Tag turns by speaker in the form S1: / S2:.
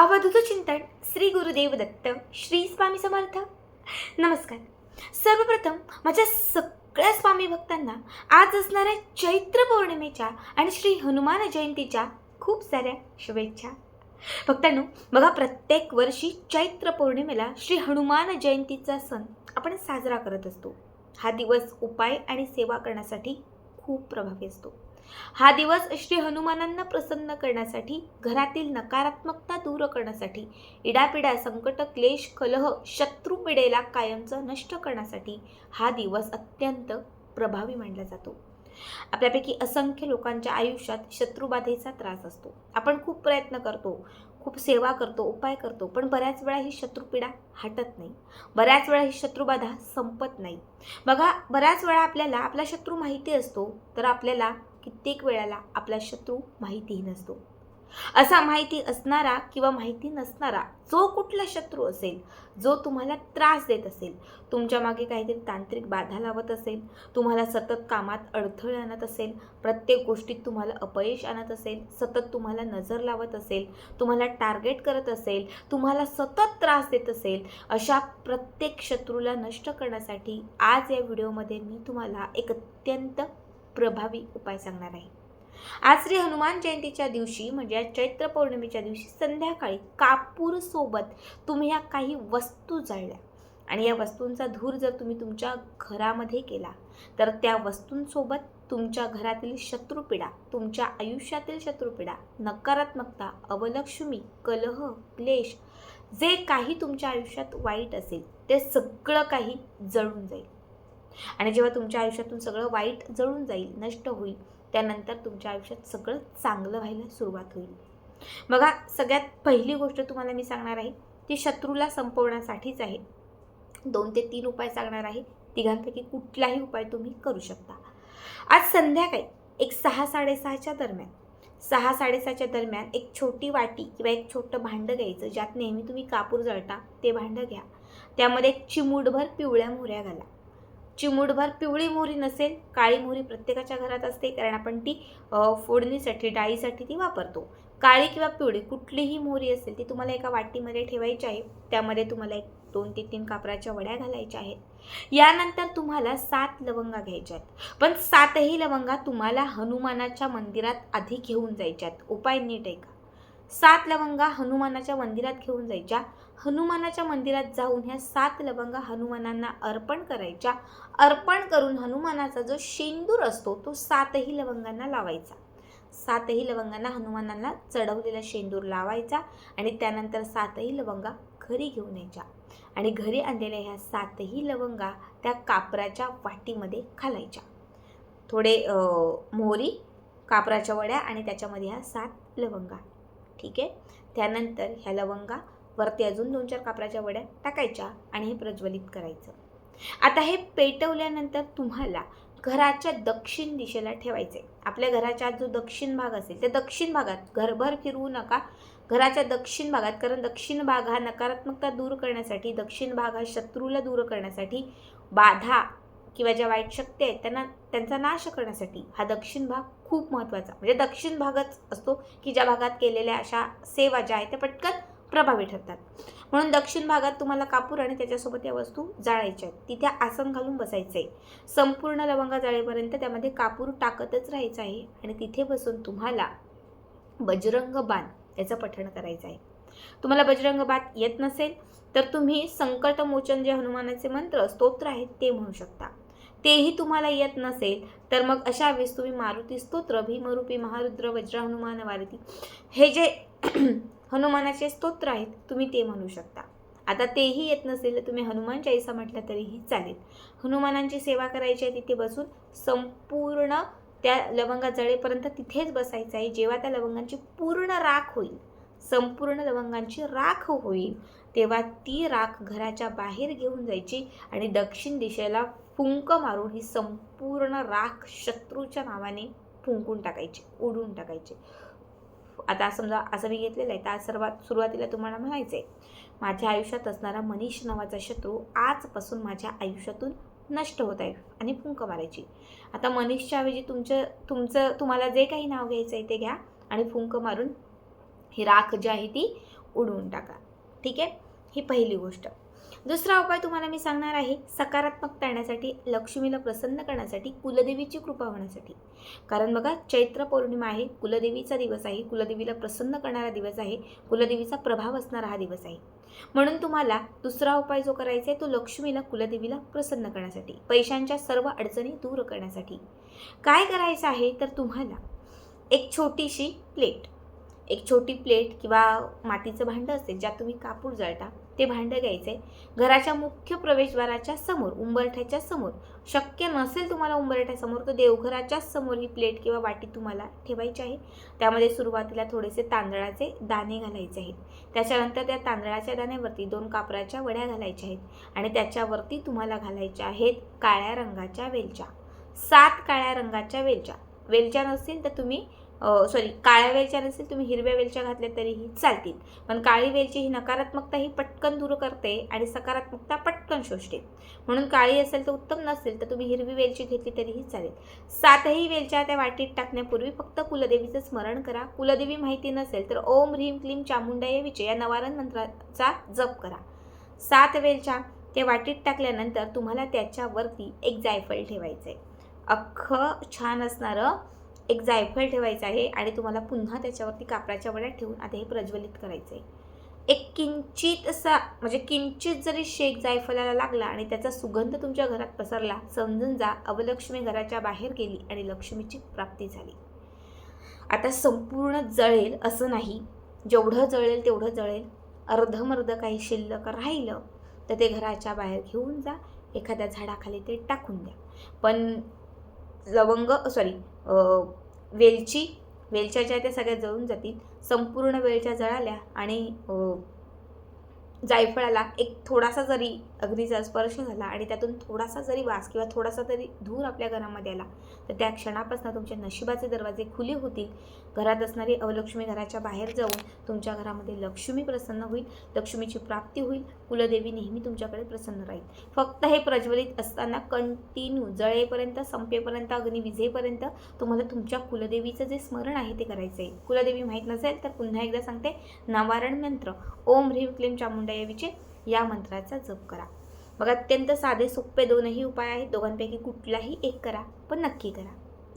S1: अवधूत चिंतन श्री गुरुदेव दत्त श्री स्वामी समर्थ. नमस्कार. सर्वप्रथम माझ्या सगळ्या स्वामी भक्तांना आज असणाऱ्या चैत्र पौर्णिमेच्या आणि श्री हनुमान जयंतीच्या खूप साऱ्या शुभेच्छा. भक्तांनो बघा प्रत्येक वर्षी चैत्र पौर्णिमेला श्री हनुमान जयंतीचा सण आपण साजरा करत असतो. हा दिवस उपाय आणि सेवा करण्यासाठी खूप प्रभावी असतो. हा दिवस श्री हनुमानांना प्रसन्न करण्यासाठी घरातील नकारात्मकता दूर करण्यासाठी इडापिडा संकट क्लेश कलह शत्रुपिडेला कायमचं नष्ट करण्यासाठी हा दिवस अत्यंत प्रभावी मानला जातो. आपल्यापैकी असंख्य लोकांच्या आयुष्यात शत्रुबाधेचा त्रास असतो. आपण खूप प्रयत्न करतो खूप सेवा करतो उपाय करतो पण बऱ्याच वेळा ही शत्रुपीडा हटत नाही. बऱ्याच वेळा ही शत्रुबाधा संपत नाही. बघा बऱ्याच वेळा आपल्याला आपला शत्रू माहिती असतो तर आपल्याला कित्येक वेळाला आपला शत्रू माहितीही नसतो. असा माहिती असणारा किंवा माहिती नसणारा जो कुठला शत्रू असेल जो तुम्हाला त्रास देत असेल तुमच्या मागे काहीतरी तांत्रिक बाधा लावत असेल तुम्हाला सतत कामात अडथळे आणत असेल प्रत्येक गोष्टीत तुम्हाला अपयश आणत असेल सतत तुम्हाला नजर लावत असेल तुम्हाला टार्गेट करत असेल तुम्हाला सतत त्रास देत असेल अशा प्रत्येक शत्रूला नष्ट करण्यासाठी आज या व्हिडिओमध्ये मी तुम्हाला एक अत्यंत प्रभावी उपाय सांगणार आहे. आज श्री हनुमान जयंतीच्या दिवशी म्हणजे चैत्र पौर्णिमेच्या दिवशी संध्याकाळी कापूर सोबत तुम्ही ह्या काही वस्तू जाळल्या. आणि या वस्तूंचा धूर जर तुम्ही तुमच्या घरामध्ये केला तर त्या वस्तूंसोबत तुमच्या घरातील शत्रुपिडा तुमच्या आयुष्यातील शत्रुपिडा नकारात्मकता अवलक्ष्मी कलह क्लेश जे काही तुमच्या आयुष्यात वाईट असेल ते सगळं काही जळून जाईल. आणि जेव्हा तुमच्या आयुष्यातून सगळं वाईट जळून जाईल नष्ट होईल त्यानंतर तुमच्या आयुष्यात सगळं चांगलं व्हायला सुरुवात होईल. बघा सगळ्यात पहिली गोष्ट तुम्हाला मी सांगणार आहे ती शत्रूला संपवण्यासाठीच आहे. दोन ते तीन उपाय सांगणार आहे. तिघांपैकी कुठलाही उपाय तुम्ही करू शकता. आज संध्याकाळी एक सहा साडेसहाच्या दरम्यान सहा साडेसहाच्या दरम्यान एक छोटी वाटी किंवा एक छोटं भांडं घ्यायचं ज्यात नेहमी तुम्ही कापूर जळता ते भांडं घ्या. त्यामध्ये एक चिमूटभर पिवळ्या मोहऱ्या घाला. चिमूटभर पिवळी मोहरी नसेल काळी मोहरी प्रत्येकाच्या घरात असते कारण आपण ती फोडणीसाठी डाळीसाठी ती वापरतो. काळी किंवा पिवळी कुठलीही मोहरी असेल ती तुम्हाला एका वाटीमध्ये ठेवायची आहे. त्यामध्ये तुम्हाला एक दोन ते तीन कापराच्या वड्या घालायच्या आहेत. यानंतर तुम्हाला सात लवंगा घ्यायच्या आहेत. पण सातही लवंगा तुम्हाला हनुमानाच्या मंदिरात आधी घेऊन जायच्या आहेत. उपाय नीट आहे का सात लवंगा हनुमानाच्या मंदिरात घेऊन जायच्या. हनुमानाच्या मंदिरात जाऊन ह्या सात लवंगा हनुमानांना अर्पण करायच्या. अर्पण करून हनुमानाचा जो शेंदूर असतो तो सातही लवंगांना लावायचा. सातही लवंगांना हनुमानांना चढवलेला शेंदूर लावायचा आणि त्यानंतर सातही लवंगा घरी घेऊन यायच्या. आणि घरी आणलेल्या ह्या सातही लवंगा त्या कापराच्या वाटीमध्ये घालायच्या थोडे मोहरी कापराच्या वड्या आणि त्याच्यामध्ये ह्या सात लवंगा. ठीक आहे? त्यानंतर ह्या लवंगा वरती अजून दोन चार कापराच्या वड्या टाकायच्या आणि हे प्रज्वलित करायचं. आता हे पेटवल्यानंतर तुम्हाला घराच्या दक्षिण दिशेला ठेवायचे आपल्या घराच्या जो दक्षिण भाग असेल त्या दक्षिण भागात घरभर फिरवू नका. घराच्या दक्षिण भागात कारण दक्षिण भाग हा नकारात्मकता दूर करण्यासाठी दक्षिण भाग हा शत्रूला दूर करण्यासाठी बाधा किंवा ज्या वाईट शक्ती आहेत त्यांना त्यांचा नाश करण्यासाठी हा दक्षिण भाग खूप महत्त्वाचा. म्हणजे दक्षिण भागच असतो की ज्या भागात केलेल्या अशा सेवा ज्या आहेत त्या पटकन प्रभावी ठरतात. म्हणून दक्षिण भागात तुम्हाला कापूर आणि त्याच्यासोबत या वस्तू जाळायच्या आहेत. तिथे आसन घालून बसायचं आहे संपूर्ण लवंगा जाळेपर्यंत त्यामध्ये कापूर टाकतच राहायचं आहे आणि तिथे बसून तुम्हाला बजरंग बाण याचं पठण करायचं आहे. तुम्हाला बजरंग बाण येत नसेल तर तुम्ही संकटमोचन जे हनुमानाचे मंत्र स्तोत्र आहेत ते म्हणू शकता. तेही तुम्हाला येत नसेल तर मग अशा वेळेस तुम्ही मारुती स्तोत्र भीमरूपी महारुद्र वज्र हनुमान वारती हे जे हनुमानाचे स्तोत्र आहेत तुम्ही ते म्हणू शकता. आता तेही येत नसेल तर तुम्ही हनुमान चाळीसा म्हटलं तरीही चालेल. हनुमानांची सेवा करायची आहे तिथे बसून संपूर्ण त्या लवंगा जळेपर्यंत तिथेच बसायचं आहे. जेव्हा त्या लवंगांची पूर्ण राख होईल संपूर्ण लवंगांची राख होईल तेव्हा ती राख घराच्या बाहेर घेऊन जायची आणि दक्षिण दिशेला फुंक मारून ही संपूर्ण राख शत्रूच्या नावाने फुंकून टाकायची ओढून टाकायची. आता समजा असं मी घेतलेलं आहे तर आज सर्वात सुरुवातीला तुम्हाला म्हणायचं आहे माझ्या आयुष्यात असणारा मनीष नावाचा शत्रू आजपासून माझ्या आयुष्यातून नष्ट होत आहे आणि फुंक मारायची. आता मनीषच्या ऐवजी तुमचं तुमचं तुम्हाला जे काही नाव घ्यायचं आहे ते घ्या आणि फुंक मारून ही राख जी आहे ती उडवून टाका. ठीक आहे? ही पहिली गोष्ट. दुसरा उपाय तुम्हाला मी सांगणार आहे सकारात्मक करण्यासाठी लक्ष्मीला प्रसन्न करण्यासाठी कुलदेवीची कृपा होण्यासाठी. कारण बघा चैत्र पौर्णिमा आहे कुलदेवीचा दिवस आहे कुलदेवीला प्रसन्न करणारा दिवस आहे कुलदेवीचा प्रभाव असणारा हा दिवस आहे. म्हणून तुम्हाला दुसरा उपाय जो करायचा आहे तो लक्ष्मीला कुलदेवीला प्रसन्न करण्यासाठी पैशांच्या सर्व अडचणी दूर करण्यासाठी. काय करायचं आहे तर तुम्हाला एक छोटीशी प्लेट एक छोटी प्लेट किंवा मातीचं भांडं असेल ज्यात तुम्ही कापूर जळता ते भांडं घ्यायचं. आहे घराच्या मुख्य प्रवेशद्वाराच्या समोर उंबरठ्याच्या समोर शक्य नसेल तुम्हाला उंबरठ्यासमोर तर देवघराच्या समोर ही प्लेट किंवा वाटी तुम्हाला ठेवायची आहे. त्यामध्ये सुरुवातीला थोडेसे तांदळाचे दाणे घालायचे आहेत. त्याच्यानंतर त्या तांदळाच्या दाण्यावरती दोन कापराच्या वड्या घालायच्या आहेत आणि त्याच्यावरती तुम्हाला घालायच्या आहेत काळ्या रंगाच्या वेलच्या. सात काळ्या रंगाच्या वेलच्या. वेलच्या नसतील तर तुम्ही सॉरी काळ्या वेलच्या नसेल तुम्ही हिरव्या वेलच्या घातल्या तरीही चालतील. पण काळी वेलची ही नकारात्मकता ही पटकन दूर करते आणि सकारात्मकता पटकन शोषते. म्हणून काळी असेल तर उत्तम नसेल तर तुम्ही हिरवी वेलची घेतली तरीही चालेल. सातही वेलच्या त्या वाटीत टाकण्यापूर्वी फक्त कुलदेवीचं स्मरण करा. कुलदेवी माहिती नसेल तर ओम ह्रीम क्लीम चामुंडाय विजय या नवारण मंत्राचा जप करा. सात वेलच्या त्या वाटीत टाकल्यानंतर तुम्हाला त्याच्यावरती एक जायफळ ठेवायचं आहे अख्खं छान असणारं एक जायफळ ठेवायचं आहे आणि तुम्हाला पुन्हा त्याच्यावरती कापराच्या वड्या ठेवून आता हे प्रज्वलित करायचं आहे. एक किंचित असा म्हणजे किंचित जरी शेक जायफळाला लागला आणि त्याचा सुगंध तुमच्या घरात पसरला समजून जा अवलक्ष्मी घराच्या बाहेर गेली आणि लक्ष्मीची प्राप्ती झाली. आता संपूर्ण जळेल असं नाही. जेवढं जळेल तेवढं जळेल. अर्धमर्ध काही शिल्लक राहिलं तर ते घराच्या बाहेर घेऊन जा. एखाद्या झाडाखाली ते टाकून द्या. पण लवंग सॉरी वेलची वेलच्या ज्या त्या सगळ्या जळून जातील. संपूर्ण वेलच्या जळाल्या आणि जायफळाला एक थोडासा जरी अग्नीचा स्पर्श झाला आणि त्यातून थोडासा जरी वास किंवा थोडासा तरी धूर आपल्या घरामध्ये आला तर त्या क्षणापासून तुमच्या नशिबाचे दरवाजे खुले होतील. घरात असणारी अवलक्ष्मी घराच्या बाहेर जाऊन तुमच्या घरामध्ये लक्ष्मी प्रसन्न होईल लक्ष्मीची प्राप्ती होईल कुलदेवी नेहमी तुमच्याकडे प्रसन्न राहील. फक्त हे प्रज्वलित असताना कंटिन्यू जळेपर्यंत संपेपर्यंत अग्निविझेपर्यंत तुम्हाला तुमच्या कुलदेवीचं जे स्मरण आहे ते करायचं आहे कुलदेवी माहीत नसेल तर पुन्हा एकदा सांगते नवारण मंत्र. ओम ह्रीम क्लीम चामुंडायवीचे या मंत्राचा जप करा. मग अत्यंत साधे सोपे दोनही उपाय आहेत. दोघांपैकी कुठलाही एक करा पण नक्की करा.